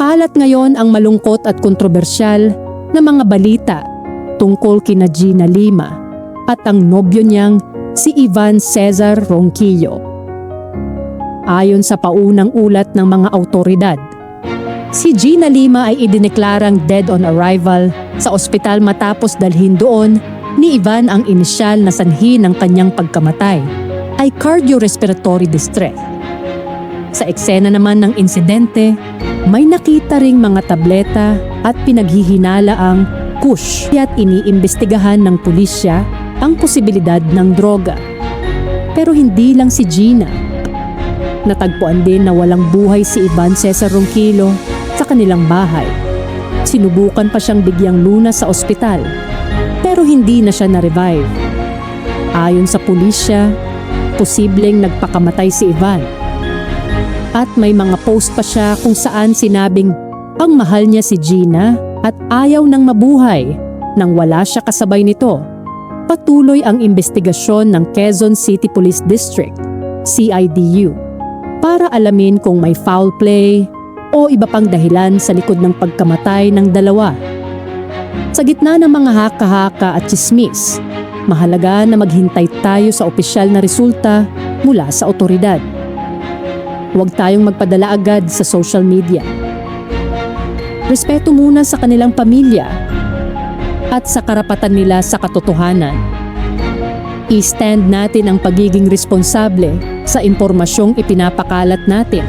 Kumakalat ngayon ang malungkot at kontrobersyal na mga balita tungkol kina Gina Lima at ang nobyo niyang si Ivan Cesar Ronquillo. Ayon sa paunang ulat ng mga autoridad, si Gina Lima ay idineklarang dead on arrival sa ospital matapos dalhin doon ni Ivan ang inisyal na sanhi ng kanyang pagkamatay ay cardiorespiratory distress. Sa eksena naman ng insidente, may nakita ring mga tableta at pinaghihinala ang kush at iniimbestigahan ng pulisya ang posibilidad ng droga. Pero hindi lang si Gina. Natagpuan din na walang buhay si Ivan Cesar Ronquillo sa kanilang bahay. Sinubukan pa siyang bigyang lunas sa ospital pero hindi na siya na-revive. Ayon sa pulisya, posibleng nagpakamatay si Ivan. At may mga post pa siya kung saan sinabing ang mahal niya si Gina at ayaw nang mabuhay nang wala siya kasabay nito. Patuloy ang investigasyon ng Quezon City Police District, CIDU, para alamin kung may foul play o iba pang dahilan sa likod ng pagkamatay ng dalawa. Sa gitna ng mga haka-haka at chismis, mahalaga na maghintay tayo sa opisyal na resulta mula sa otoridad. Huwag tayong magpadala agad sa social media. Respeto muna sa kanilang pamilya at sa karapatan nila sa katotohanan. I-stand natin ang pagiging responsable sa impormasyong ipinapakalat natin